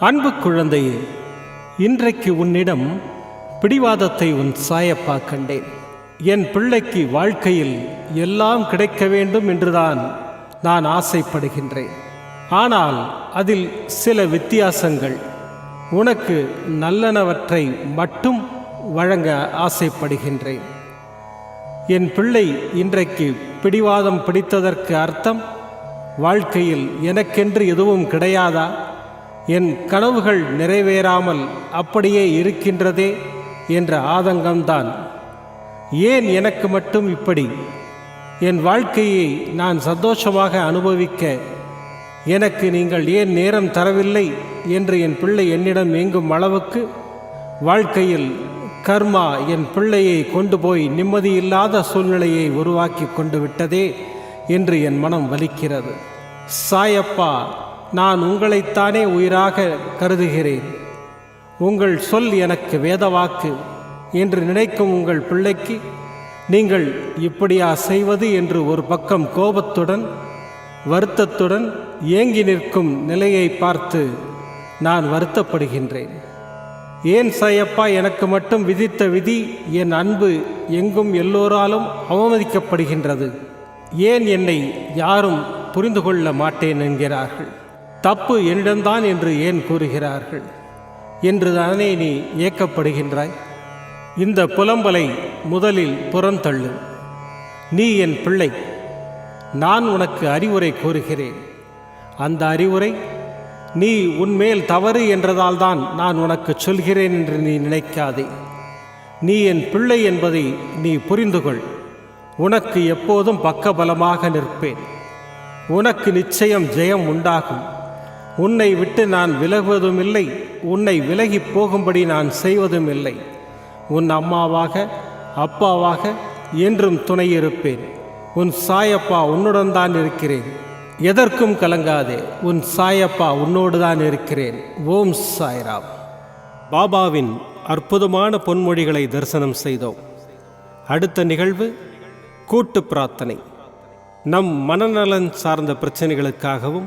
அன்பு குழந்தையே இன்றைக்கு உன்னிடம் பிடிவாதத்தை உன் சாயப்பா கண்டேன். என் பிள்ளைக்கு வாழ்க்கையில் எல்லாம் கிடைக்க வேண்டும் என்றுதான் நான் ஆசைப்படுகின்றேன். ஆனால் அதில் சில வித்தியாசங்கள். உனக்கு நல்லனவற்றை மட்டும் வழங்க ஆசைப்படுகின்றேன். என் பிள்ளை இன்றைக்கு பிடிவாதம் பிடித்ததற்கு அர்த்தம்? வாழ்க்கையில் எனக்கென்று எதுவும் கிடையாதா? என் கனவுகள் நிறைவேறாமல் அப்படியே இருக்கின்றதே என்ற ஆதங்கம்தான். ஏன் எனக்கு மட்டும் இப்படி? என் வாழ்க்கையை நான் சந்தோஷமாக அனுபவிக்க எனக்கு நீங்கள் ஏன் நேரம் தரவில்லை என்று என் பிள்ளை என்னிடம் எங்கும் அளவுக்கு வாழ்க்கையில் கர்மா என் பிள்ளையை கொண்டு போய் நிம்மதியில்லாத சூழ்நிலையை உருவாக்கி கொண்டு விட்டதே என்று என் மனம் வலிக்கிறது. சாயப்பா நான் உங்களைத்தானே உயிராக கருதுகிறேன். உங்கள் சொல் எனக்கு வேதவாக்கு என்று நினைக்கும் உங்கள் பிள்ளைக்கு நீங்கள் இப்படியா செய்வது என்று ஒரு பக்கம் கோபத்துடன் வருத்தத்துடன் ஏங்கி நிற்கும் நிலையை பார்த்து நான் வருத்தப்படுகின்றேன். ஏன் சையப்பா எனக்கு மட்டும் விதித்த விதி என் அன்பு எங்கும் எல்லோராலும் அவமதிக்கப்படுகின்றது. ஏன் என்னை யாரும் புரிந்து கொள்ள மாட்டேன் என்கிறார்கள். தப்பு என்னிடம்தான் என்று ஏன் கூறுகிறார்கள்? என்று தானே நீ ஏக்கப்படுகின்றாய்? இந்த புலம்பலை முதலில் புறந்தள்ளு நீ என் பிள்ளை. நான் உனக்கு அறிவுரை கூறுகிறேன். அந்த அறிவுரை நீ உன்மேல் தவறு என்றதால்தான் நான் உனக்கு சொல்கிறேன் என்று நீ நினைக்காதே. நீ என் பிள்ளை என்பதை நீ புரிந்து கொள் உனக்கு எப்போதும் பக்கபலமாக நிற்பேன். உனக்கு நிச்சயம் ஜெயம் உண்டாகும். உன்னை விட்டு நான் விலகுவதும் இல்லை உன்னை விலகி போகும்படி நான் செய்வதும் இல்லை உன் அம்மாவாக அப்பாவாக என்றும் துணையிருப்பேன். உன் சாயப்பா உன்னுடன் தான் இருக்கிறேன். எதற்கும் கலங்காதே. உன் சாயப்பா உன்னோடு தான் இருக்கிறேன். ஓம் சாய்ராம். பாபாவின் அற்புதமான பொன்மொழிகளை தரிசனம் செய்தோம். அடுத்த நிகழ்வு கூட்டு பிரார்த்தனை. நம் மனநலன் சார்ந்த பிரச்சனைகளுக்காகவும்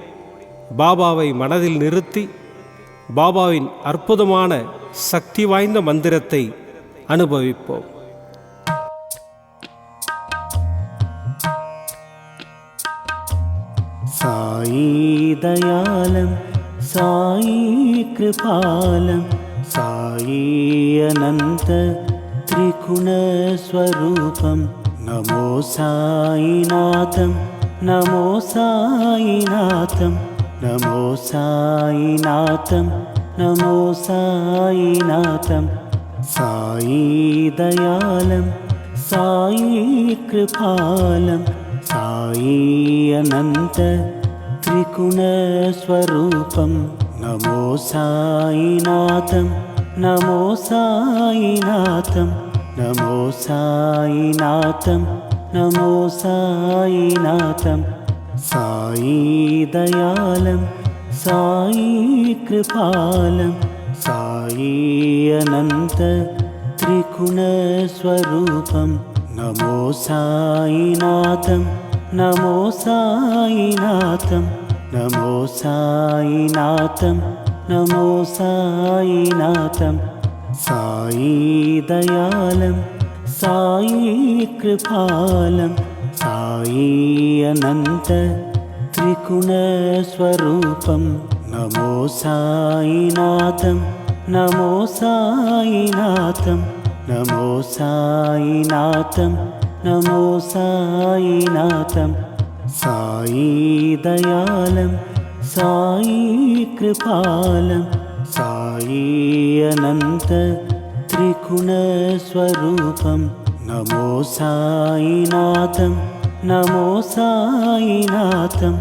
பாபாவை மனதில் நிறுத்தி பாபாவின் அற்புதமான சக்தி வாய்ந்த மந்திரத்தை அனுபவிப்போம் साई दयालं साई कृपालं साई अनन्त त्रिगुणस्वरूपं नमो साईनाथं नमो साईनाथं నమో సాయినాథం నమో సాయినాథం. సాయి దయాళం సాయి కృపాలం. సాయి అనంత త్రిగుణస్వరూపం నమో సాయినాథం నమో సాయినాథం. నమో సాయినాథం నమో సాయినాథం. साई दयालं साई कृपालं साई अनन्त त्रिगुणस्वरूपं नमो साईनाथं नमो साईनाथं नमो साईनाथं नमो साईनाथं साई दयालं साई कृपालं साई अनन्त त्रिगुणस्वरूपं नमो साईनाथं नमो साईनाथं नमो साईनाथं नमो साईनाथं साई दयालं साई कृपालं साई अनन्त त्रिगुणस्वरूपं नमो साईनाथं नमो साईनाथं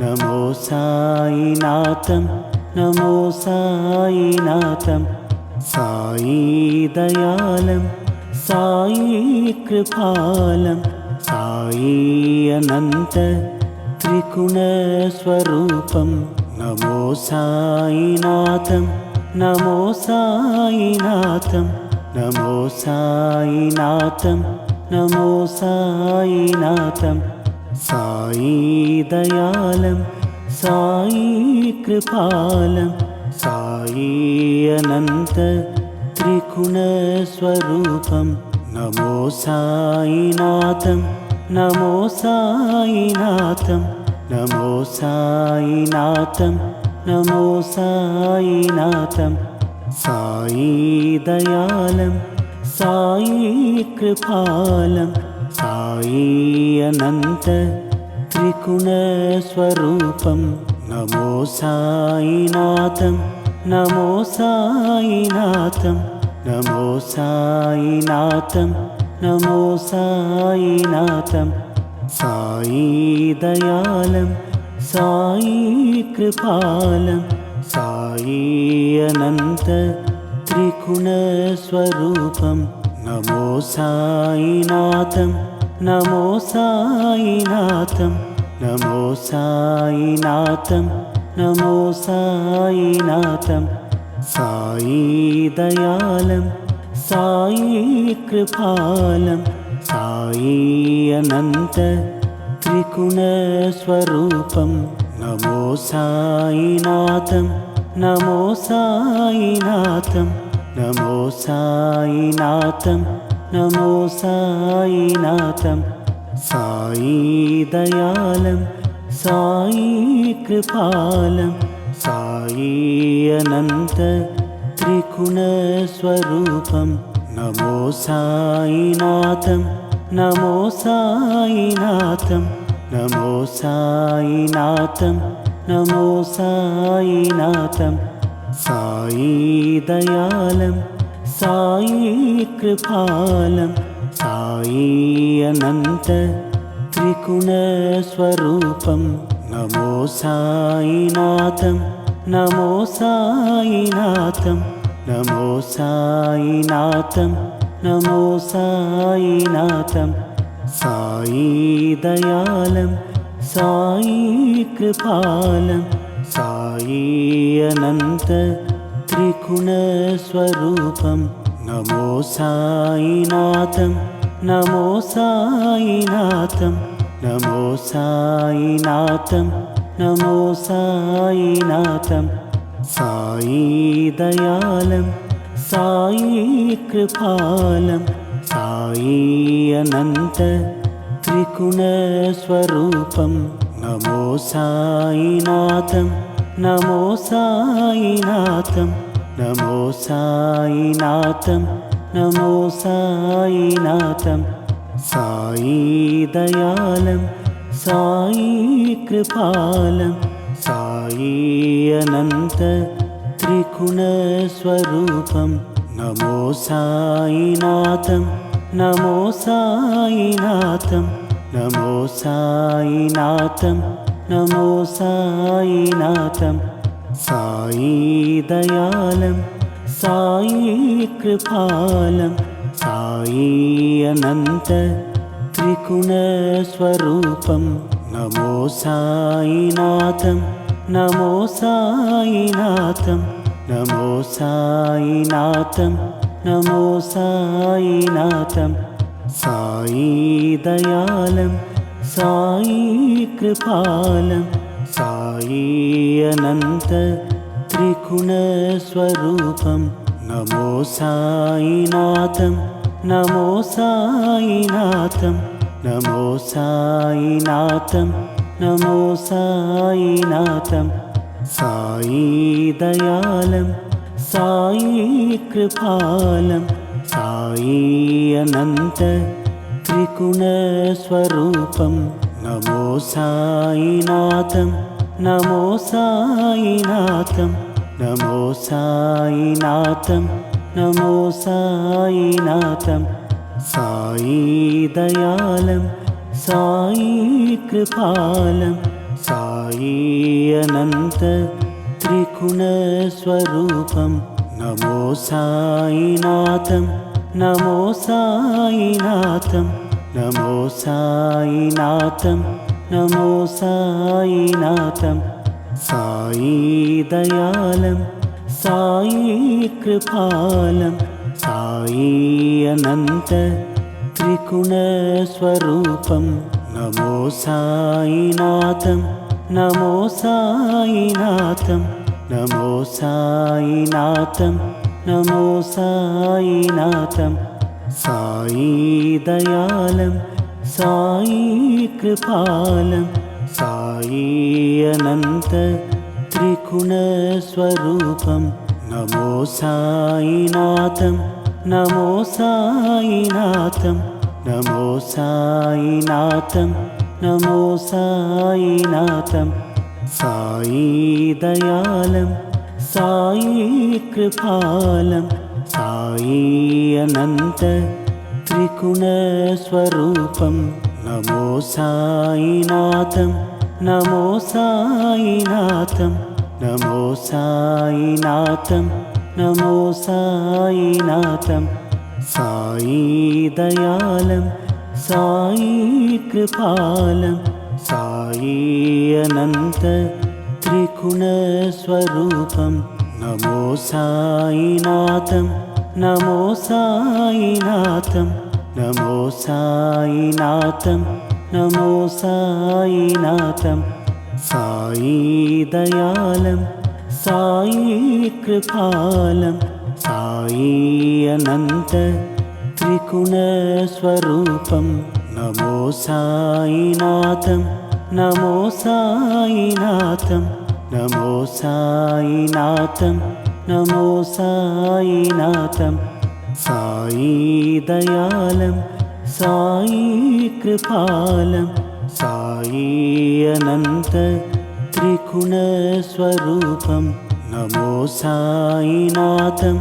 नमो साईनाथं नमो साईनाथं साई दयालं साई कृपालं साई अनन्त त्रिगुणस्वरूपं नमो साईनाथं नमो साईनाथं नमो साईनाथं नमो साईनाथं साई दयालं साई कृपालं साई अनन्त त्रिगुणस्वरूपं नमो साईनाथं नमो साईनाथं नमो साईनाथं नमो साईनाथं साई दयालं साई कृपालं साई अनन्त त्रिगुणस्वरूपं नमो साईनाथं नमो साईनाथं नमो साईनाथं नमो साईनाथं साई दयालं साई कृपालं साई अनन्त त्रिगुणस्वरूपं नमो साईनाथं नमो साईनाथं नमो साईनाथं नमो साईनाथं साई दयालं साई कृपालं साई अनन्त त्रिगुणस्वरूपं नमो साईनाथं नमो साईनाथं नमो साईनाथं नमो साईनाथं साई दयालं साई कृपालं साई अनन्त त्रिगुणस्वरूपं नमो साईनाथं नमो साईनाथं नमो साईनाथं नमो साईनाथं साई दयालं साई कृपालं साई अनन्त त्रिगुणस्वरूपं नमो साईनाथं नमो साईनाथं नमो साईनाथं नमो साईनाथं साई दयालं साई कृपालं साई अनन्त त्रिगुणस्वरूपं नमो साईनाथं नमो साईनाथं नमो साईनाथं नमो साईनाथं साई दयालं साई कृपालं साई अनन्त त्रिगुणस्वरूपं नमो साईनाथं नमो साईनाथं नमो साईनाथं नमो साईनाथं साई दयालं साई कृपालं साई अनन्त त्रिगुणस्वरूपं नमो साईनाथं नमो साईनाथं नमो साईनाथं नमो साईनाथं साई दयालं साई कृपालं साई अनन्त त्रिगुणस्वरूपं नमो साईनाथं नमो साईनाथं నమో సాయినాథం నమో సాయినాథం. సాయి దయాళం సాయి కృపాలం. సాయి అనంత త్రిగుణస్వరూపం నమో సాయినాథం నమో సాయినాథం. నమో సాయినాథం నమో సాయినాథం. साई दयालं साई कृपालं साई अनन्त त्रिगुणस्वरूपं नमो साईनाथं नमो साईनाथं नमो साईनाथं नमो साईनाथं साई दयालं साई कृपालं साई अनन्त त्रिगुणस्वरूपं नमो साईनाथं नमो साईनाथं नमो साईनाथं नमो साईनाथं साई दयालं साई कृपालं साई अनन्त त्रिगुणस्वरूपं नमो साईनाथं नमो साईनाथं नमो साईनाथं नमो साईनाथं साई दयालं साई कृपालं साई अनन्त त्रिगुणस्वरूपं नमो साईनाथं नमो साईनाथं नमो साईनाथं നമോ സായിനാഥം സായി ദയാലം സായി കൃപാലം സായി അനന്ത ത്രിഗുണസ്വരൂപം നമോ സായിനാഥം നമോ സായിനാഥം നമോ സായിനാഥം നമോ സായിനാഥം സായി ദയാലം సాయి కృపాలం సాయి అనంత త్రిగుణస్వరూపం నమో సాయినాథం నమో సాయినాథం నమో సాయినాథం నమో సాయినాథం సాయి దయాళం సాయి కృపాలం సాయి అనంత त्रिगुणस्वरूपं नमो सायिनाथं नमो सायिनाथं नमो सायिनाथं नमो सायिनाथं सायि दयालं सायि कृपालं सायि अनन्त त्रिगुणस्वरूपं नमो सायिनाथं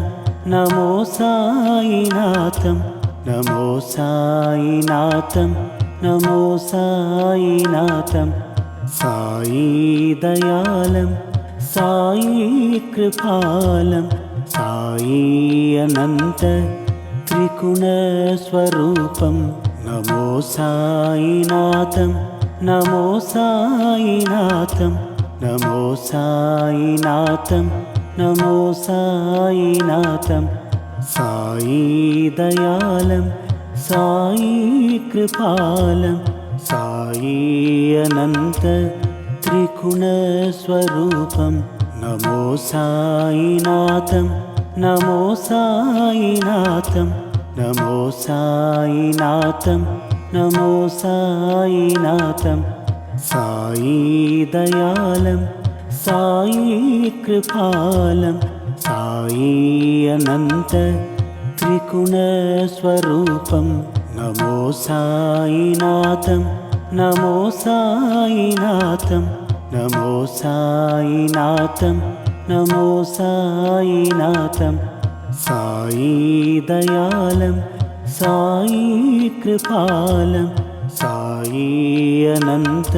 నమో సాయినాథం నమో సాయినాథం నమో సాయినాథం. సాయి దయాళం సాయి కృపాలం సాయి అనంత త్రిగుణస్వరూపం నమో సాయినాథం నమో సాయినాథం నమో సాయినాథం. నమో సాయినాథం సాయి దయాళం సాయి కృపాలం సాయి అనంత త్రిగుణస్వరూపం నమో సాయినాథం నమో సాయినాథం నమో సాయినాథం నమో సాయినాథం సాయి దయాళం साई कृपालं साई अनन्त त्रिगुणस्वरूपं नमो साईनाथं नमो साईनाथं नमो साईनाथं नमो साईनाथं साई दयालं साई कृपालं साई अनन्त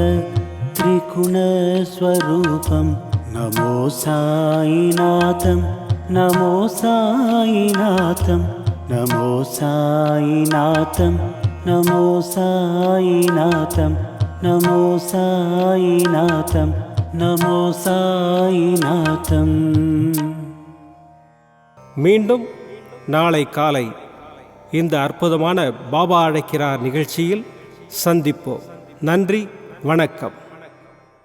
குணஸ்வரூபம் நமோ सायिनाथं நமோ सायिनाथं நமோ सायिनाथं நமோ सायिनाथं நமோ सायिनाथं நமோ सायिनाथं மீண்டும் நாளை காலை இந்த அற்புதமான பாபா அழைக்கிறார் நிகழ்ச்சியில் சந்திப்போம். நன்றி வணக்கம்.